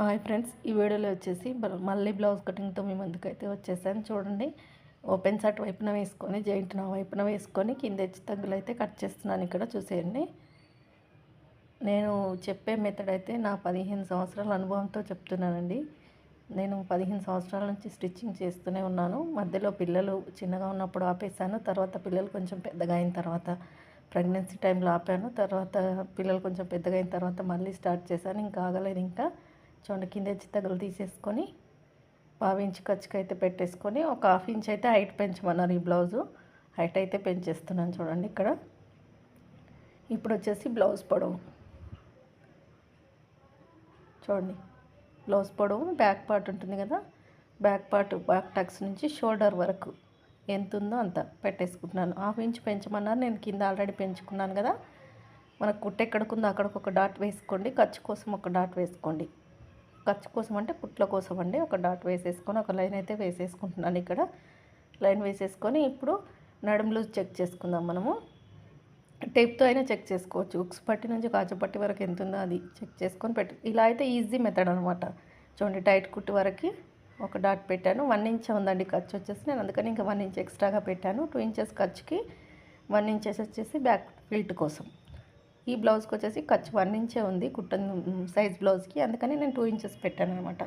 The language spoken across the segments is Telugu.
హాయ్ ఫ్రెండ్స్ ఈ వీడియోలో వచ్చేసి మళ్ళీ బ్లౌజ్ కటింగ్తో మీ ముందుకు అయితే వచ్చేసాను. చూడండి ఓపెన్ షర్ట్ వైపున వేసుకొని జాయింట్ నా వైపున వేసుకొని కింద హెచ్చు తగ్గులు అయితే కట్ చేస్తున్నాను ఇక్కడ చూసేయండి. నేను చెప్పే మెథడ్ అయితే నా పదిహేను సంవత్సరాల అనుభవంతో చెప్తున్నానండి. నేను పదిహేను సంవత్సరాల నుంచి స్టిచ్చింగ్ చేస్తూనే ఉన్నాను. మధ్యలో పిల్లలు చిన్నగా ఉన్నప్పుడు ఆపేసాను తర్వాత పిల్లలు కొంచెం పెద్దగా అయిన తర్వాత ప్రెగ్నెన్సీ టైంలో ఆపాను. తర్వాత పిల్లలు కొంచెం పెద్దగా అయిన తర్వాత మళ్ళీ స్టార్ట్ చేశాను. ఇంకా ఆగలేదు ఇంకా. చూడండి కింద హెచ్చు తీసేసుకొని పావు ఇంచ్ ఖర్చుకి అయితే పెట్టేసుకొని ఒక హాఫ్ ఇంచ్ అయితే హైట్ పెంచమన్నారు ఈ బ్లౌజు. హైట్ అయితే పెంచేస్తున్నాను చూడండి ఇక్కడ. ఇప్పుడు వచ్చేసి బ్లౌజ్ పొడవు. చూడండి బ్లౌజ్ పొడవు బ్యాక్ పార్ట్ ఉంటుంది కదా. బ్యాక్ పార్ట్ బ్యాక్ టక్స్ నుంచి షోల్డర్ వరకు ఎంత ఉందో అంత పెట్టేసుకుంటున్నాను. హాఫ్ ఇంచ్ పెంచమన్నారు నేను కింద ఆల్రెడీ పెంచుకున్నాను కదా. మనకు కుట్ట ఎక్కడికుందో అక్కడికి ఒక డాట్ వేసుకోండి. ఖర్చు కోసం ఒక డాట్ వేసుకోండి. ఖర్చు కోసం అంటే కుట్ల కోసం అండి. ఒక డాట్ వేసేసుకొని ఒక లైన్ అయితే వేసేసుకుంటున్నాను ఇక్కడ. లైన్ వేసేసుకొని ఇప్పుడు నడుము లూజ్ చెక్ చేసుకుందాం మనము. టేప్తో అయినా చెక్ చేసుకోవచ్చు. ఉక్స్ పట్టి నుంచి కాజపట్టి వరకు ఎంత ఉందో అది చెక్ చేసుకొని పెట్టు. ఇలా అయితే ఈజీ మెథడ్ అనమాట చూడండి టైట్ కుట్టు వరకు ఒక డాట్ పెట్టాను. వన్ ఇంచ్ ఉందండి ఖర్చు వచ్చేసి. నేను అందుకని ఇంకా వన్ ఇంచ్ ఎక్స్ట్రాగా పెట్టాను. టూ ఇంచెస్ ఖర్చుకి వన్ ఇంచెస్ వచ్చేసి బ్యాక్ ఫిల్ట్ కోసం. ఈ బ్లౌజ్కి వచ్చేసి ఖర్చు వన్ ఇంచే ఉంది కుట్టన్ సైజ్ బ్లౌజ్కి. అందుకని నేను టూ ఇంచెస్ పెట్టాను అనమాట.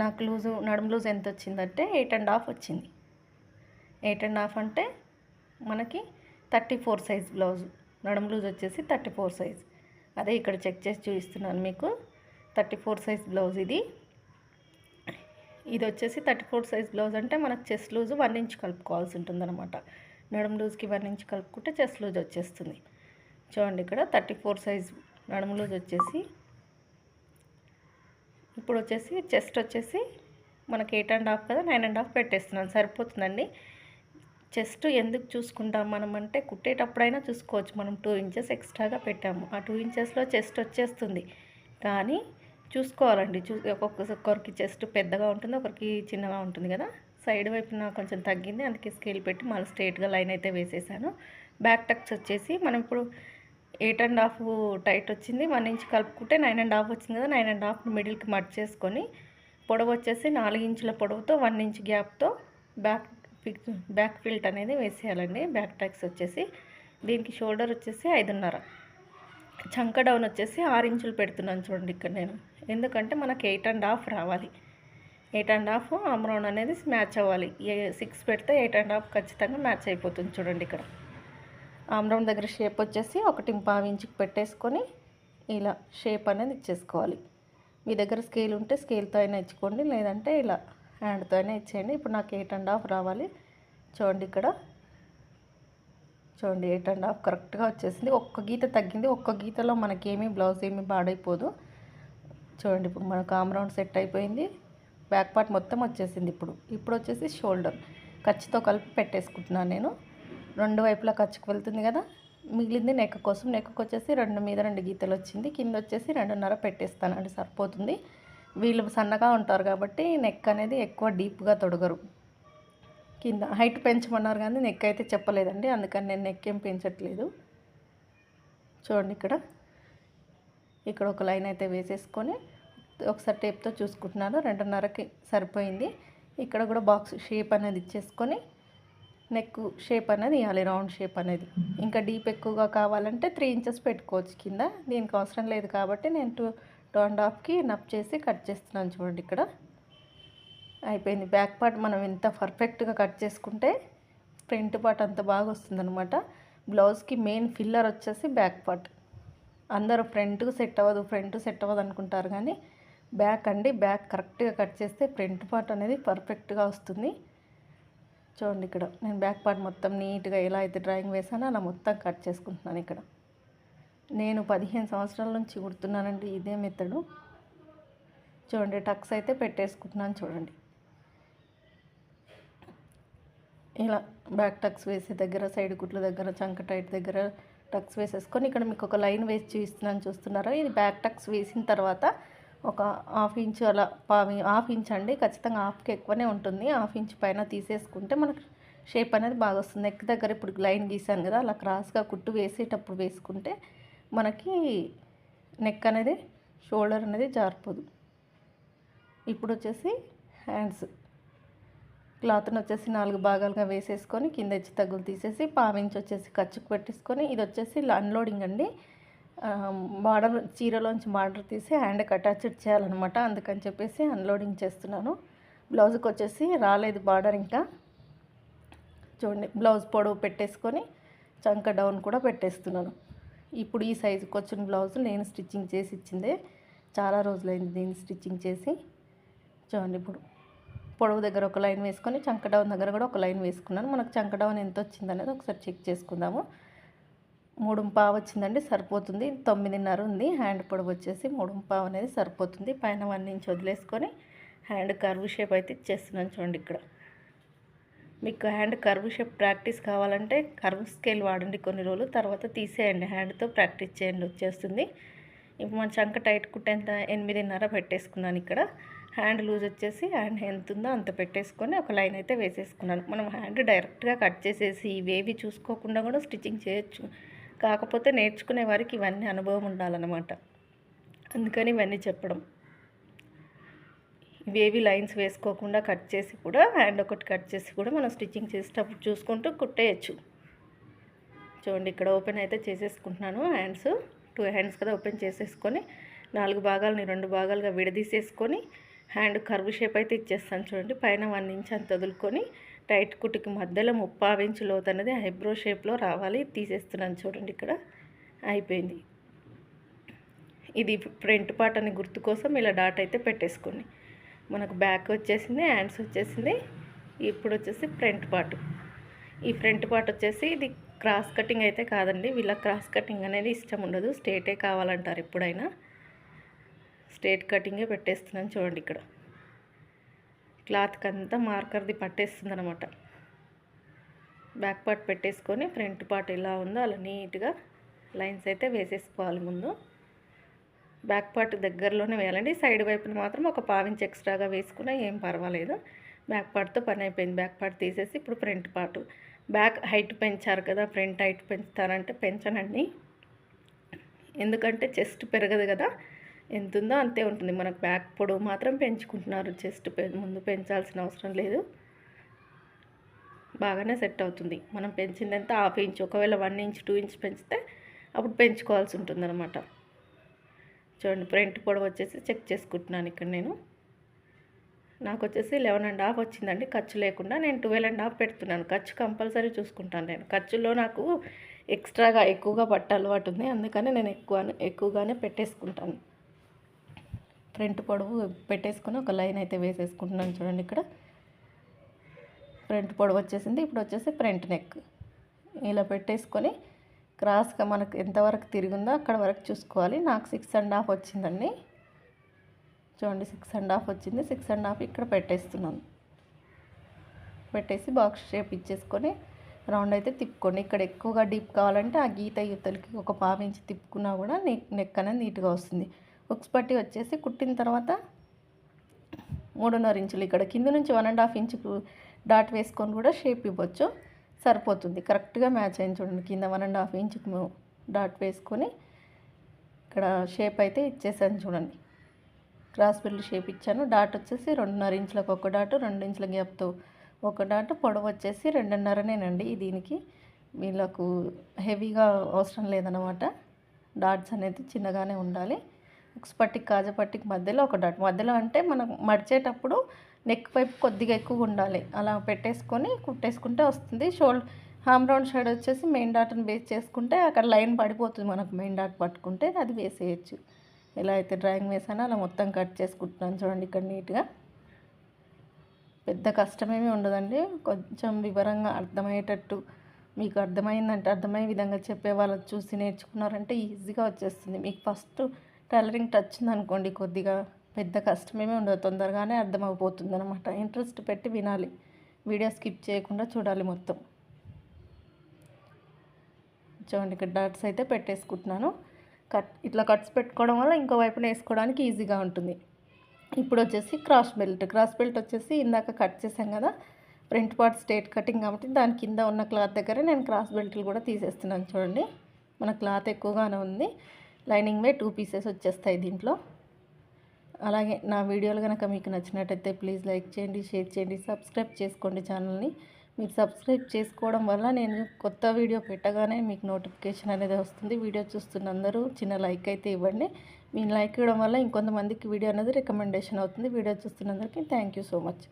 నాకు లూజు నడుము లూజ్ ఎంత వచ్చిందంటే ఎయిట్ అండ్ హాఫ్ వచ్చింది. ఎయిట్ అండ్ హాఫ్ అంటే మనకి థర్టీ ఫోర్ సైజ్ బ్లౌజ్. నడుము లూజ్ వచ్చేసి థర్టీ ఫోర్ సైజ్. అదే ఇక్కడ చెక్ చేసి చూపిస్తున్నాను మీకు. థర్టీ ఫోర్ సైజ్ బ్లౌజ్ ఇది. ఇది వచ్చేసి థర్టీ ఫోర్ సైజ్ బ్లౌజ్ అంటే మనకు చెస్ట్ లూజ్ వన్ ఇంచ్ కలుపుకోవాల్సి ఉంటుంది అనమాట నడుము లూజ్కి వన్ ఇంచ్ కలుపుకుంటే చెస్ట్ లూజ్ వచ్చేస్తుంది. చూడండి ఇక్కడ థర్టీ ఫోర్ సైజ్ నడుములోజ్ వచ్చేసి. ఇప్పుడు వచ్చేసి చెస్ట్ వచ్చేసి మనకి ఎయిట్ అండ్ హాఫ్ కదా నైన్ అండ్ హాఫ్ పెట్టేస్తున్నాను. సరిపోతుందండి? చెస్ట్ ఎందుకు చూసుకుంటాం మనం అంటే కుట్టేటప్పుడైనా చూసుకోవచ్చు. మనం టూ ఇంచెస్ ఎక్స్ట్రాగా పెట్టాము. ఆ టూ ఇంచెస్లో చెస్ట్ వచ్చేస్తుంది. కానీ చూసుకోవాలండి. చూ ఒక్కొక్కరికి చెస్ట్ పెద్దగా ఉంటుంది ఒకరికి చిన్నగా ఉంటుంది కదా. సైడ్ వైపున కొంచెం తగ్గింది అందుకే స్కేల్ పెట్టి మళ్ళీ స్ట్రైట్గా లైన్ అయితే వేసేసాను. బ్యాక్ టక్స్ వచ్చేసి మనం ఇప్పుడు ఎయిట్ అండ్ హాఫ్ టైట్ వచ్చింది. వన్ ఇంచ్ కలుపుకుంటే నైన్ అండ్ హాఫ్ వచ్చింది కదా నైన్ అండ్ హాఫ్ మిడిల్కి మట్ చేసుకొని పొడవు వచ్చేసి నాలుగు ఇంచుల పొడవుతో వన్ ఇంచ్ గ్యాప్తో బ్యాక్ ఫిక్ బ్యాక్ ఫిల్ట్ అనేది వేసేయాలండి. బ్యాక్ ట్యాక్స్ వచ్చేసి దీనికి షోల్డర్ వచ్చేసి ఐదున్నర. చంక డౌన్ వచ్చేసి ఆరు ఇంచులు పెడుతున్నాను చూడండి ఇక్కడ నేను. ఎందుకంటే మనకి ఎయిట్ అండ్ హాఫ్ రావాలి. Eight and half arm round అనేది మ్యాచ్ అవ్వాలి. ఏ సిక్స్ పెడితే ఎయిట్ అండ్ హాఫ్ ఖచ్చితంగా మ్యాచ్ అయిపోతుంది చూడండి ఇక్కడ. ఆమ్రౌండ్ దగ్గర షేప్ వచ్చేసి ఒకటి పావు పెట్టేసుకొని ఇలా షేప్ అనేది ఇచ్చేసుకోవాలి. మీ దగ్గర స్కేల్ ఉంటే స్కేల్తో అయినా ఇచ్చుకోండి లేదంటే ఇలా హ్యాండ్తో అయినా ఇచ్చేయండి. ఇప్పుడు నాకు ఎయిట్ అండ్ హాఫ్ రావాలి. చూడండి ఇక్కడ. చూడండి ఎయిట్ అండ్ హాఫ్ కరెక్ట్గా వచ్చేసింది. ఒక్క గీత తగ్గింది. ఒక్క గీతలో మనకేమీ బ్లౌజ్ ఏమీ పాడైపోదు. చూడండి ఇప్పుడు మనకు ఆమ్రౌండ్ సెట్ అయిపోయింది. బ్యాక్ పార్ట్ మొత్తం వచ్చేసింది ఇప్పుడు. ఇప్పుడు వచ్చేసి షోల్డర్. ఖర్చుతో కలిపి పెట్టేసుకుంటున్నాను నేను. రెండు వైపులా ఖర్చుకు వెళ్తుంది కదా. మిగిలింది నెక్ కోసం నెక్కకు వచ్చేసి రెండు మీద రెండు గీతలు వచ్చింది. కింద వచ్చేసి రెండున్నర పెట్టేస్తాను అంటే సరిపోతుంది. వీళ్ళు సన్నగా ఉంటారు కాబట్టి నెక్ అనేది ఎక్కువ డీప్గా తొడగరు. కింద హైట్ పెంచమన్నారు కానీ నెక్ అయితే చెప్పలేదండి అందుకని నేను నెక్ ఏం పెంచట్లేదు. చూడండి ఇక్కడ. ఇక్కడ ఒక లైన్ అయితే వేసేసుకొని ఒకసారి టేప్తో చూసుకుంటున్నాను. రెండున్నరకి సరిపోయింది. ఇక్కడ కూడా బాక్స్ షేప్ అనేది ఇచ్చేసుకొని నెక్ షేప్ అనేది ఇవ్వాలి రౌండ్ షేప్ అనేది. ఇంకా డీప్ ఎక్కువగా కావాలంటే త్రీ ఇంచెస్ పెట్టుకోవచ్చు కింద. దీనికి అవసరం లేదు కాబట్టి నేను టూ టూ అండ్ హాఫ్కి నప్ చేసి కట్ చేస్తున్నాను చూడండి ఇక్కడ. అయిపోయింది. బ్యాక్ పార్ట్ మనం ఇంత పర్ఫెక్ట్గా కట్ చేసుకుంటే ఫ్రంట్ పార్ట్ అంత బాగా వస్తుందన్నమాట. బ్లౌజ్కి మెయిన్ ఫిల్లర్ వచ్చేసి బ్యాక్ పార్ట్ అందరూ ఫ్రంట్కి సెట్ అవ్వదు ఫ్రంట్ సెట్ అవ్వదు అనుకుంటారు కానీ బ్యాక్ అండి. బ్యాక్ కరెక్ట్గా కట్ చేస్తే ఫ్రంట్ పార్ట్ అనేది పర్ఫెక్ట్గా వస్తుంది. చూడండి ఇక్కడ. నేను బ్యాక్ పార్ట్ మొత్తం నీట్గా ఎలా అయితే డ్రాయింగ్ వేసానో అలా మొత్తం కట్ చేసుకుంటున్నాను ఇక్కడ. నేను పదిహేను సంవత్సరాల నుంచి కుడుతున్నానండి ఇదే మెత్తడు చూడండి టక్స్ అయితే పెట్టేసుకుంటున్నాను చూడండి. ఇలా బ్యాక్ టక్స్ వేసే దగ్గర సైడ్ కుట్ల దగ్గర చంక టైట్ దగ్గర టక్స్ వేసేసుకొని ఇక్కడ మీకు ఒక లైన్ వేసి చూపిస్తున్నాను చూస్తున్నారా? ఇది బ్యాక్ టక్స్ వేసిన తర్వాత ఒక హాఫ్ ఇంచ్ అలా పావి హాఫ్ ఇంచ్ అండి ఖచ్చితంగా హాఫ్కి ఎక్కువనే ఉంటుంది. హాఫ్ ఇంచ్ పైన తీసేసుకుంటే మనకు షేప్ అనేది బాగా వస్తుంది. నెక్ దగ్గర ఇప్పుడు లైన్ గీసాను కదా అలా క్రాస్గా కుట్టు వేసేటప్పుడు వేసుకుంటే మనకి నెక్ అనేది షోల్డర్ అనేది జారిపోదు. ఇప్పుడు వచ్చేసి హ్యాండ్స్. క్లాత్ని వచ్చేసి నాలుగు భాగాలుగా వేసేసుకొని కింద వచ్చి తగ్గులు తీసేసి పావించి వచ్చేసి ఖర్చుకు పెట్టేసుకొని ఇది వచ్చేసి అన్లోడింగ్ అండి. బార్డర్ చీరలోంచి బార్డర్ తీసి హ్యాండ్కి అటాచ్డ్ చేయాలన్నమాట. అందుకని చెప్పేసి అన్లోడింగ్ చేస్తున్నాను. బ్లౌజ్కి వచ్చేసి రాలేదు బార్డర్ ఇంకా. చూడండి బ్లౌజ్ పొడవు పెట్టేసుకొని చంక డౌన్ కూడా పెట్టేస్తున్నాను. ఇప్పుడు ఈ సైజుకి వచ్చిన బ్లౌజ్ నేను స్టిచ్చింగ్ చేసి ఇచ్చిందే. చాలా రోజులైంది దీన్ని స్టిచ్చింగ్ చేసి. చూడండి ఇప్పుడు పొడవు దగ్గర ఒక లైన్ వేసుకొని చంక డౌన్ దగ్గర కూడా ఒక లైన్ వేసుకున్నాను. మనకు చంక డౌన్ ఎంత వచ్చిందనేది ఒకసారి చెక్ చేసుకుందాము. మూడు పావు వచ్చిందండి సరిపోతుంది. తొమ్మిదిన్నర ఉంది హ్యాండ్ పొడవు వచ్చేసి మూడు పావు అనేది సరిపోతుంది. పైన వన్ ఇంచ్ వదిలేసుకొని హ్యాండ్ కర్వ్ షేప్ అయితే ఇచ్చేస్తున్నాను చూడండి ఇక్కడ. మీకు హ్యాండ్ కర్వ్ షేప్ ప్రాక్టీస్ కావాలంటే కర్వ్ స్కేల్ వాడండి కొన్ని రోజులు తర్వాత తీసేయండి. హ్యాండ్తో ప్రాక్టీస్ చేయండి వచ్చేస్తుంది. ఇప్పుడు మన చంక టైట్ కుట్టేంత ఎనిమిదిన్నర పెట్టేసుకున్నాను ఇక్కడ. హ్యాండ్ లూజ్ వచ్చేసి హ్యాండ్ ఎంత ఉందో అంత పెట్టేసుకొని ఒక లైన్ అయితే వేసేసుకున్నాను. మనం హ్యాండ్ డైరెక్ట్గా కట్ చేసేసి ఇవేవి చూసుకోకుండా కూడా స్టిచ్చింగ్ చేయొచ్చు. కాకపోతే నేర్చుకునే వారికి ఇవన్నీ అనుభవం ఉండాలన్నమాట. అందుకని ఇవన్నీ చెప్పడం. ఇవేవి లైన్స్ వేసుకోకుండా కట్ చేసి కూడా హ్యాండ్ ఒకటి కట్ చేసి కూడా మనం స్టిచ్చింగ్ చేసేటప్పుడు చూసుకుంటూ కుట్టేయచ్చు. చూడండి ఇక్కడ ఓపెన్ అయితే చేసేసుకుంటున్నాను. హ్యాండ్స్ టూ హ్యాండ్స్ కదా ఓపెన్ చేసేసుకొని నాలుగు భాగాలని రెండు భాగాలుగా విడదీసేసుకొని హ్యాండ్ కర్వ్ షేప్ అయితే ఇచ్చేస్తాను చూడండి. పైన వన్ ఇంచ్ అంత వదులుకొని టైట్ కుట్టుకి మధ్యలో ముప్పావు ఇంచు లోతు అనేది ఐబ్రో షేప్లో రావాలి. తీసేస్తున్నాను చూడండి ఇక్కడ. అయిపోయింది. ఇది ఫ్రంట్ పార్ట్ అని గుర్తు కోసం ఇలా డాట్ అయితే పెట్టేసుకోండి. మనకు బ్యాక్ వచ్చేసింది హ్యాండ్స్ వచ్చేసింది ఇప్పుడు వచ్చేసి ఫ్రంట్ పార్ట్. ఈ ఫ్రంట్ పార్ట్ వచ్చేసి ఇది క్రాస్ కటింగ్ అయితే కాదండి. వీళ్ళ క్రాస్ కటింగ్ అనేది ఇష్టం ఉండదు. స్ట్రేటే కావాలంటారు ఎప్పుడైనా. స్ట్రేట్ కటింగే పెట్టేస్తున్నాను చూడండి ఇక్కడ. క్లాత్కి అంతా మార్కర్ది పట్టేస్తుంది అనమాట బ్యాక్ పార్ట్ పెట్టేసుకొని ఫ్రంట్ పార్ట్ ఎలా ఉందో అలా నీట్గా లైన్స్ అయితే వేసేసుకోవాలి ముందు. బ్యాక్ పార్ట్ దగ్గరలోనే వేయాలండి. సైడ్ వైపున మాత్రం ఒక పావించి ఎక్స్ట్రాగా వేసుకున్నా ఏం పర్వాలేదు. బ్యాక్ పార్ట్తో పని అయిపోయింది. బ్యాక్ పార్ట్ తీసేసి ఇప్పుడు ఫ్రంట్ పార్ట్. బ్యాక్ హైట్ పెంచారు కదా ఫ్రంట్ హైట్ పెంచుతారంటే పెంచనండి. ఎందుకంటే చెస్ట్ పెరగదు కదా. ఎంత ఉందో అంతే ఉంటుంది. మనకు బ్యాక్ పొడవు మాత్రం పెంచుకుంటున్నారు. చెస్ట్ ముందు పెంచాల్సిన అవసరం లేదు. బాగానే సెట్ అవుతుంది. మనం పెంచిందంతా హాఫ్ ఇంచ్ ఒకవేళ వన్ ఇంచ్ టూ ఇంచ్ పెంచితే అప్పుడు పెంచుకోవాల్సి ఉంటుంది అనమాట చూడండి ఫ్రంట్ పొడవు వచ్చేసి చెక్ చేసుకుంటున్నాను ఇక్కడ నేను. నాకు వచ్చేసి లెవెన్ అండ్ హాఫ్ వచ్చిందండి. ఖర్చు లేకుండా నేను ట్వెల్వ్ అండ్ హాఫ్ పెడుతున్నాను. ఖర్చు కంపల్సరీ చూసుకుంటాను నేను. ఖర్చులో నాకు ఎక్స్ట్రాగా ఎక్కువగా పట్ట అలవాటు ఉంది. అందుకని నేను ఎక్కువ ఎక్కువగానే పెట్టేసుకుంటాను. ఫ్రంట్ పొడవు పెట్టేసుకొని ఒక లైన్ అయితే వేసేసుకుంటున్నాను చూడండి ఇక్కడ. ఫ్రంట్ పొడవు వచ్చేసింది ఇప్పుడు వచ్చేసి ఫ్రంట్ నెక్. ఇలా పెట్టేసుకొని క్రాస్గా మనకు ఎంతవరకు తిరిగిందో అక్కడ వరకు చూసుకోవాలి. నాకు సిక్స్ అండ్ హాఫ్ వచ్చిందండి. చూడండి సిక్స్ అండ్ హాఫ్ వచ్చింది. సిక్స్ అండ్ హాఫ్ ఇక్కడ పెట్టేస్తున్నాను. పెట్టేసి బాక్స్ షేప్ ఇచ్చేసుకొని రౌండ్ అయితే తిప్పుకోండి. ఇక్కడ ఎక్కువగా డీప్ కావాలంటే ఆ గీత యువతలకి ఒక పావించి తిప్పుకున్నా కూడా నెక్ నెక్ అనేది నీట్గా వస్తుంది. ఉక్స్ పట్టి వచ్చేసి కుట్టిన తర్వాత మూడున్నర ఇంచులు ఇక్కడ కింద నుంచి వన్ అండ్ హాఫ్ ఇంచుకు డాట్ వేసుకొని కూడా షేప్ ఇవ్వచ్చు. సరిపోతుంది. కరెక్ట్గా మ్యాచ్ అయింది చూడండి. కింద వన్ అండ్ హాఫ్ ఇంచుకు డాట్ వేసుకొని ఇక్కడ షేప్ అయితే ఇచ్చేసాను చూడండి. క్రాస్ బిల్డ్ షేప్ ఇచ్చాను. డాట్ వచ్చేసి రెండున్నర ఇంచులకు ఒక డాట్ రెండు ఇంచుల గ్యాప్తో ఒక డాట్. పొడవు వచ్చేసి రెండున్నరనేనండి. దీనికి వీళ్ళకు హెవీగా అవసరం లేదనమాట డాట్స్ అనేది చిన్నగానే ఉండాలి. ఉక్స్ పట్టికి కాజా పట్టికి మధ్యలో ఒక డాట్. మధ్యలో అంటే మనం మడిచేటప్పుడు నెక్ వైపు కొద్దిగా ఎక్కువ ఉండాలి. అలా పెట్టేసుకొని కుట్టేసుకుంటే వస్తుంది. షోల్డర్ హామ్ రౌండ్ సైడ్ వచ్చేసి మెయిన్ డాట్ని బేస్ చేసుకుంటే అక్కడ లైన్ పడిపోతుంది మనకు మెయిన్ డాట్ పట్టుకుంటే అది వేసేయచ్చు. ఎలా అయితే డ్రాయింగ్ వేసానో అలా మొత్తం కట్ చేసుకుంటున్నాను చూడండి ఇక్కడ నీట్గా. పెద్ద కష్టమేమీ ఉండదండి. కొంచెం వివరంగా అర్థమయ్యేటట్టు మీకు అర్థమైందంటే అర్థమయ్యే విధంగా చెప్పే వాళ్ళు చూసి నేర్చుకున్నారంటే ఈజీగా వచ్చేస్తుంది. మీకు ఫస్ట్ టైలరింగ్ టచ్ ఉందనుకోండి కొద్దిగా పెద్ద కష్టమేమీ ఉండదు తొందరగానే అర్థమైపోతుంది అనమాట ఇంట్రెస్ట్ పెట్టి వినాలి. వీడియో స్కిప్ చేయకుండా చూడాలి మొత్తం. చూడండి ఇక్కడ డాట్స్ అయితే పెట్టేసుకుంటున్నాను. కట్ ఇట్లా కట్స్ పెట్టుకోవడం వల్ల ఇంకో వైపున వేసుకోవడానికి ఈజీగా ఉంటుంది. ఇప్పుడు వచ్చేసి క్రాస్ బెల్ట్. క్రాస్ బెల్ట్ వచ్చేసి ఇందాక కట్ చేసాం కదా ఫ్రంట్ పార్ట్ స్ట్రేట్ కటింగ్ కాబట్టి దాని కింద ఉన్న క్లాత్ దగ్గర నేను క్రాస్ బెల్ట్లు కూడా తీసేస్తున్నాను చూడండి. మన క్లాత్ ఎక్కువగానే ఉంది. లైనింగ్ వే టూ పీసెస్ వచ్చేస్తాయి దీంట్లో. అలాగే నా వీడియోలు కనుక మీకు నచ్చినట్టయితే ప్లీజ్ లైక్ చేయండి షేర్ చేయండి సబ్స్క్రైబ్ చేసుకోండి ఛానల్ని. మీరు సబ్స్క్రైబ్ చేసుకోవడం వల్ల నేను కొత్త వీడియో పెట్టగానే మీకు నోటిఫికేషన్ అనేది వస్తుంది. వీడియో చూస్తున్న అందరూ చిన్న లైక్ అయితే ఇవ్వండి. మీ లైక్ ఇవ్వడం వల్ల ఇంకొంతమందికి వీడియో అనేది రికమెండేషన్ అవుతుంది. వీడియో చూస్తున్నందరికీ థ్యాంక్ యూ సో మచ్.